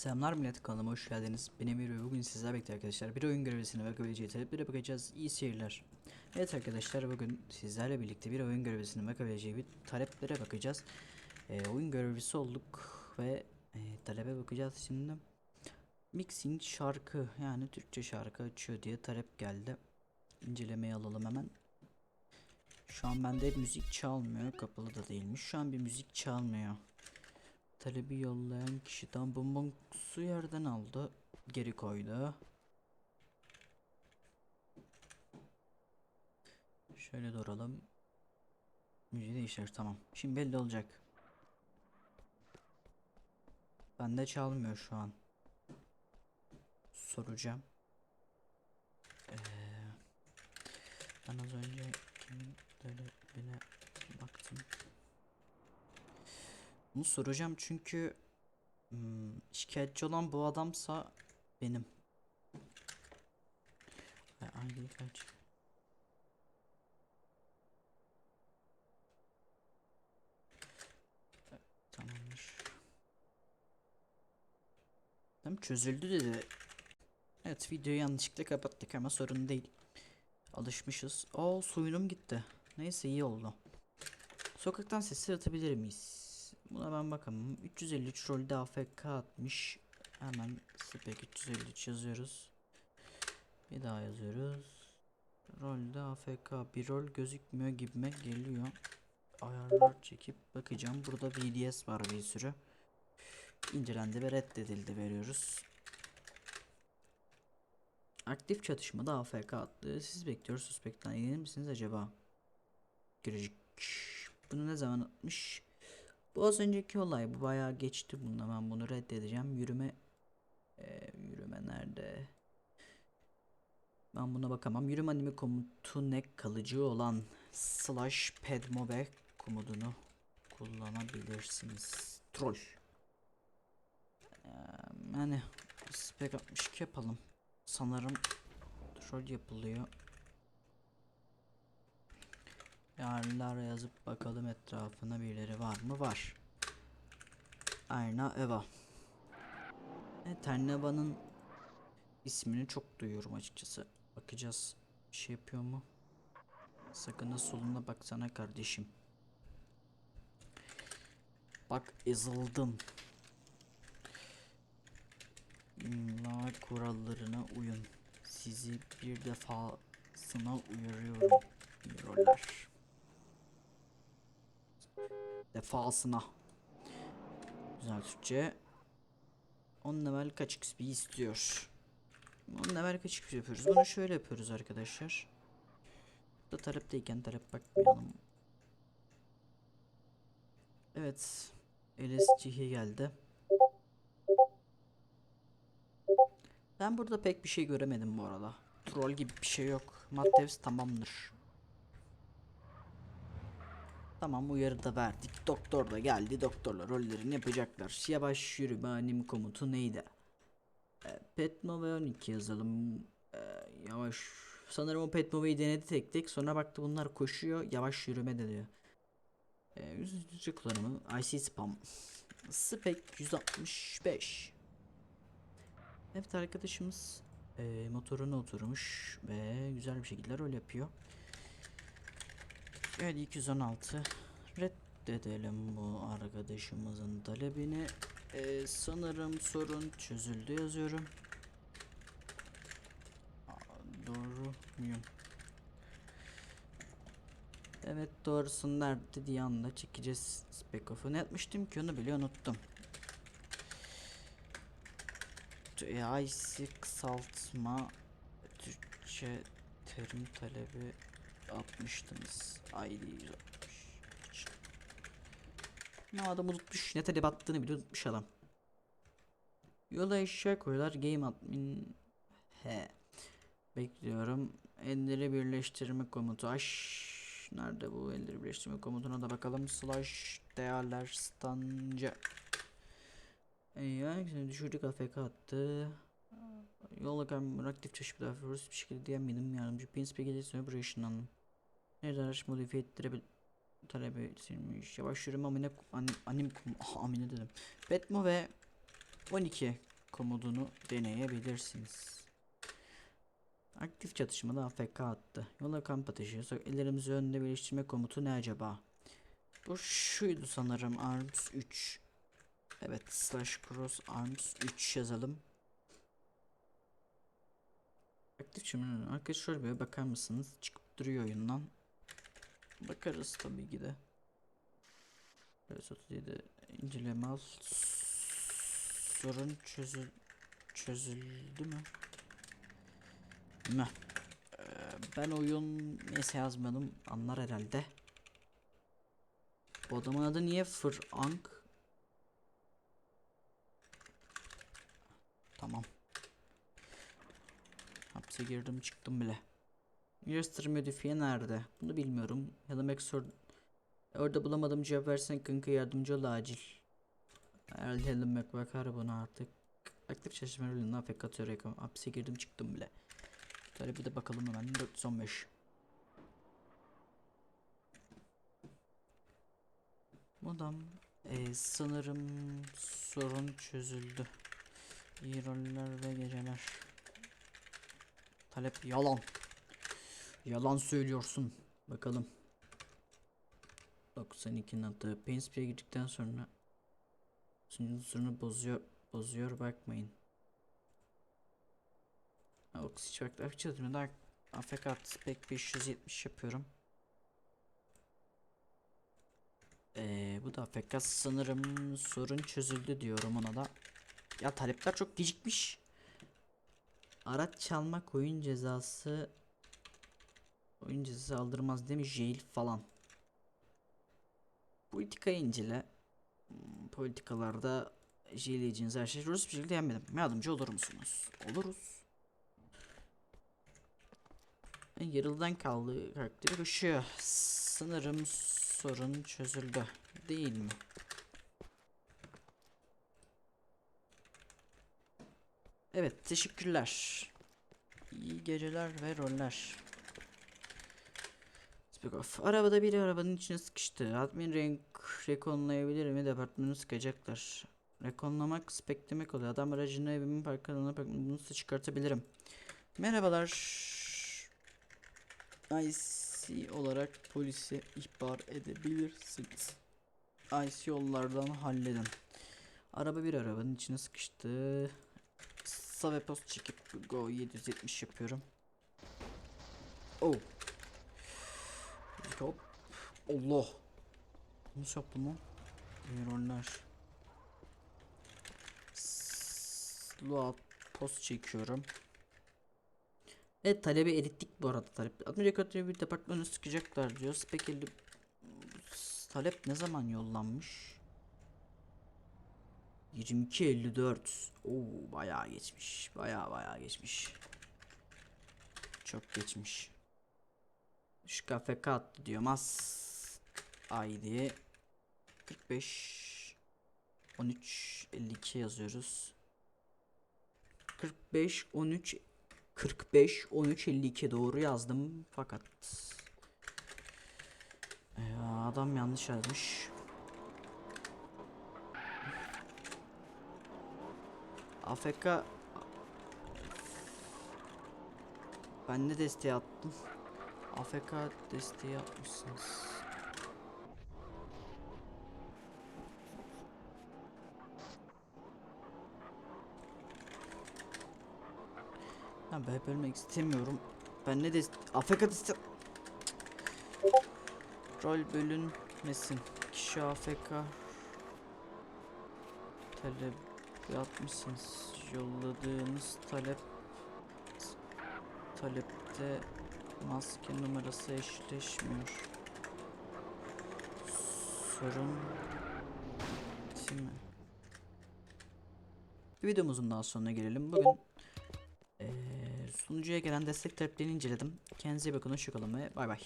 Selamlar millet kanalıma hoş geldiniz. Ben Emir ve bugün sizlerle birlikte arkadaşlar bir oyun görevlisine bakabileceği taleplere bakacağız. İyi seyirler. Evet arkadaşlar bugün sizlerle birlikte bir oyun görevlisine bakabileceği bir taleplere bakacağız. Ee, oyun görevlisi olduk ve e, talebe bakacağız şimdi. Mixing şarkı yani Türkçe şarkı açıyor diye talep geldi. İncelemeye alalım hemen. Şu an bende müzik çalmıyor. Kapalı da değilmiş. Şu an bir müzik çalmıyor. Talebi yollayan kişiden bonbonsu yerden aldı. Geri koydu. Şöyle duralım. Müziği değiştir tamam. Şimdi belli olacak. Bende çalmıyor şu an. Soracağım. Ee, ben az önce kimin Bunu soracağım çünkü hmm, şikayetçi olan bu adamsa benim. Hangi kaç? Tamamdır. Tamam çözüldü dedi. Evet videoyu yanlışlıkla kapattık ama sorun değil. Alışmışız. Oo suyunum gitti. Neyse iyi oldu. Sokaktan sesler atabilir miyiz? Buna ben bakalım. 353 rolde AFK atmış. Hemen spek 353 yazıyoruz. Bir daha yazıyoruz. Rolde AFK bir rol gözükmüyor gibime geliyor. Ayarlar çekip bakacağım. Burada VDS var bir sürü. İncelendi ve reddedildi veriyoruz. Aktif çatışmada AFK attı. Siz bekliyoruz. Suspekten yenir misiniz acaba? Girecek. Bunu ne zaman atmış? Bu az önceki olay. Bu bayağı geçti bununla. Ben bunu reddedeceğim. Yürüme Ee, yürüme nerede? Ben buna bakamam. Yürüme animi komutu ne kalıcı olan slash pedmobe komutunu kullanabilirsiniz. Troll. Ee, yani spek 62 yapalım. Sanırım troll yapılıyor. Yerler yazıp bakalım etrafına birileri var mı? Var. Ayna Eva. Evet, Terneva'nın ismini çok duyuyorum açıkçası. Bakacağız. Bir şey yapıyor mu? Sakın da soluna baksana kardeşim. Bak ezildim. İmla kurallarına uyun. Sizi bir defasına uyarıyorum. Roller. Defasına. Güzel Türkçe. 10 level kaç XP istiyor? 10 level kaç XP yapıyoruz? Bunu şöyle yapıyoruz arkadaşlar. Da talepteyken talep bakmayalım. Evet. LSC'ye geldi. Ben burada pek bir şey göremedim bu arada. Troll gibi bir şey yok. Mattevs tamamdır. Tamam uyarı da verdik. Doktor da geldi. Doktorlar rollerini yapacaklar. Yavaş yürüme anim komutu neydi? E, Petmo ve 12 yazalım. E, yavaş. Sanırım o Petmo'yu denedi tek tek. Sonra baktı bunlar koşuyor. Yavaş yürüme de diyor. E, yüzücü kullanımı. IC spam. Spek 165. Evet arkadaşımız e, motoruna oturmuş ve güzel bir şekilde rol yapıyor. Evet 216 reddedelim bu arkadaşımızın talebini. E, sanırım sorun çözüldü yazıyorum. Aa, Doğru muyum? Evet doğrusun nerede diye anda çekeceğiz spec off'u. Ne yapmıştım ki onu bile unuttum. IC kısaltma Türkçe terim talebi atmıştınız. ID 160. Ne adam unutmuş. Ne talep attığını bile unutmuş adam. Yola eşya koyular. Game admin. He. Bekliyorum. Elleri birleştirme komutu. Aş. Nerede bu elleri birleştirme komutuna da bakalım. Slash değerler stancı. Ya güzel düşürdük AFK attı. Yola kalmıyor aktif çeşitli bir şekilde diyen benim yardımcı Pins Peggy Operation'dan. Nerede araç modifiye ettirebil talebi silmiş. Yavaş yürüme amine anim, anim ah, amine dedim. Betmo ve 12 komodunu deneyebilirsiniz. Aktif çatışmada AFK attı. Yola kamp ateşi. Ellerimizi önde birleştirme komutu ne acaba? Bu şuydu sanırım. Arms 3. Evet. Slash cross arms 3 yazalım. Aktif çatışma. Arkadaşlar bir bakar mısınız? Çıkıp duruyor oyundan. Bakarız tabii ki de. Evet 37 inceleme al. Sorun çözül çözüldü mü? Mü? Ee, ben oyun neyse yazmadım anlar herhalde. Bu adamın adı niye Frank? Tamam. Hapse girdim çıktım bile. Master modifiye nerede? Bunu bilmiyorum. Ya da Maxor Orada bulamadım cevap versen kanka yardımcı ol acil. Herhalde Helen Mac bakar buna artık. Aktif çalışma rolünde afk atıyor reklam. Hapse girdim çıktım bile. Şöyle bir de bakalım hemen 415. Modam e, sanırım sorun çözüldü. İyi roller ve geceler. Talep yalan. Yalan söylüyorsun. Bakalım. 92'nin adı. Painspray'e girdikten sonra sunucusunu bozuyor bozuyor bakmayın. Oksiç bak afk çatımında afk spec 570 yapıyorum. Ee, bu da afk sanırım sorun çözüldü diyorum ona da. Ya talepler çok gecikmiş. Araç çalmak oyun cezası oyun cezası aldırmaz değil mi? Jail falan. Politikayı incele. Hmm, Politikalarda jileyeceğiniz her şey Rus bir şekilde yenmedim. Yardımcı olur musunuz? Oluruz. Yarıldan kaldı karakteri koşuyor. Sanırım sorun çözüldü. Değil mi? Evet teşekkürler. İyi geceler ve roller. Speak. Arabada biri arabanın içine sıkıştı. Admin renk rekonlayabilir mi? Departmanı sıkacaklar. Rekonlamak spek demek oluyor. Adam aracını evimin park alanına bunu çıkartabilirim? Merhabalar. IC olarak polise ihbar edebilirsiniz. IC yollardan halledin. Araba bir arabanın içine sıkıştı. Save post çekip go 770 yapıyorum. Oh. Allah. Nasıl yaptım lan? İyi roller. Slow post çekiyorum. Evet talebi erittik bu arada talep. Admire kötü bir departmanı sıkacaklar diyor. Spekeli talep ne zaman yollanmış? 22.54 Oo bayağı geçmiş. Bayağı bayağı geçmiş. Çok geçmiş. Şu kafe kat diyor. Mas ID 45 13 52 yazıyoruz. 45 13 45 13 52 doğru yazdım fakat ya adam yanlış yazmış. AFK Ben de desteği attım. AFK desteği atmışsınız. Ben ben bölmek istemiyorum. Ben ne dest AFK deste Rol bölünmesin. Kişi AFK talep yapmışsınız. Yolladığınız talep talepte maske numarası eşleşmiyor. Sorun değil mi? Videomuzun daha sonuna gelelim. Bugün eee, sunucuya gelen destek taleplerini inceledim. Kendinize iyi bakın. Hoşçakalın ve bay bay.